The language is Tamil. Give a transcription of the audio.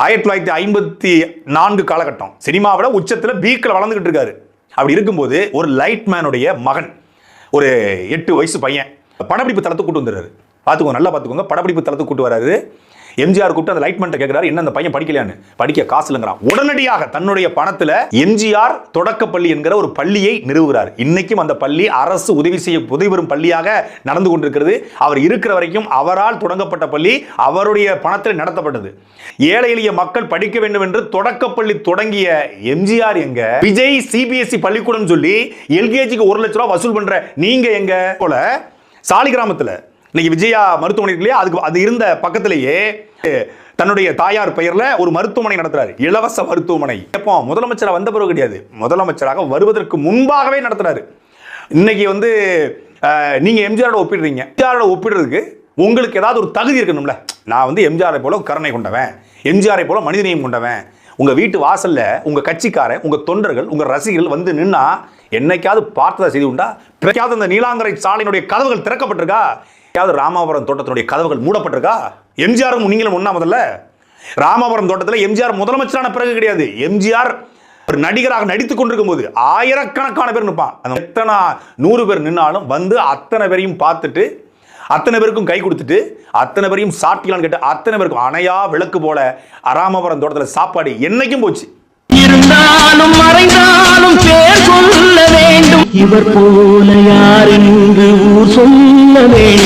ஆயிரத்தி தொள்ளாயிரத்தி ஐம்பத்தி நான்கு காலகட்டம். சினிமாவில் உச்சத்தில் பீக்கில் வளர்ந்துகிட்டு இருக்காரு. அப்படி இருக்கும்போது ஒரு லைட் மேனுடைய மகன் ஒரு எட்டு வயசு பையன் படப்பிடிப்பு தளத்துக்கு கூட்டு வந்துடுறாரு. பார்த்துக்கோங்க நல்லா பார்த்துக்கோங்க. படப்பிடிப்பு தளத்துக்கு கூட்டு வராரு. எம்ஜிஆர் கூப்பிட்டு அந்த லைட்மெண்ட்டை கேட்குறாரு என்ன அந்த பையன் படிக்கலையான்னு? படிக்க காசு இல்லைங்கிறான். உடனடியாக தன்னுடைய பணத்தில் எம்ஜிஆர் தொடக்கப்பள்ளி என்கிற ஒரு பள்ளியை நிறுவுகிறார். இன்னைக்கும் அந்த பள்ளி அரசு உதவி செய்ய உதவி பெறும் பள்ளியாக நடந்து கொண்டிருக்கிறது. அவர் இருக்கிற வரைக்கும் அவரால் தொடங்கப்பட்ட பள்ளி அவருடைய பணத்தில் நடத்தப்பட்டது. ஏழை எளிய மக்கள் படிக்க வேண்டும் என்று தொடக்கப்பள்ளி தொடங்கிய எம்ஜிஆர் எங்க? விஜய் சிபிஎஸ்இ பள்ளிக்கூடம் சொல்லி எல்கேஜிக்கு ஒரு லட்ச ரூபா வசூல் பண்ற நீங்க எங்க? போல சாலிகிராமத்தில் இன்னைக்கு விஜயா மருத்துவமனை இல்லையா அதுக்கு அது இருந்த பக்கத்திலேயே தன்னுடைய தாயார் பெயர்ல ஒரு மருத்துவமனை நடத்துறாரு. இலவச மருத்துவமனை. எப்போ? முதலமைச்சராக வந்த பிறகு கிடையாது. முதலமைச்சராக வருவதற்கு முன்பாகவே நடத்துறாரு. இன்னைக்கு வந்து நீங்க எம்ஜிஆரோட ஒப்பிடுறீங்க. எம்ஜிஆரோட ஒப்பிடுறதுக்கு உங்களுக்கு ஏதாவது ஒரு தகுதி இருக்கணும்ல? நான் வந்து எம்ஜிஆரை போல கருணை கொண்டவன். எம்ஜிஆரை போல மனிதநேயம் கொண்டவன். உங்க வீட்டு வாசல்ல உங்க கட்சிக்காரன் உங்க தொண்டர்கள் உங்க ரசிகர்கள் வந்து நின்னா என்னைக்காவது பார்த்ததா செய்தி உண்டா? பிறக்காத அந்த நீலாங்கரை சாலையினுடைய கதவுகள் திறக்கப்பட்டிருக்கா? யாவது ராமாபுரம் தோட்டத்தினுடைய கதவுகள் மூடப்பட்டிருக்கா? எம்ஜிஆரும் நீங்களும் ஒன்றா முதல்ல. ராமாபுரம் தோட்டத்தில் எம்ஜிஆர் முதலமைச்சரான பிறகு கிடையாது. எம்ஜிஆர் ஒரு நடிகராக நடித்து கொண்டிருக்கும் போது ஆயிரக்கணக்கான பேர் நிற்பான். அந்த எத்தனை நூறு பேர் நின்னாலும் வந்து அத்தனை பேரையும் பார்த்துட்டு அத்தனை பேருக்கும் கை கொடுத்துட்டு அத்தனை பேரையும் சாப்பிட்டலான்னு கேட்டு அத்தனை பேருக்கும் அணையா விளக்கு போல ராமாபுரம் தோட்டத்தில் சாப்பாடு என்னைக்கும் போச்சு. இருந்தாலும் மறைந்தாலும் பேர் சொல்ல வேண்டும். இவர் போல யார் என்று ஊர் சொல்ல வேண்டும்.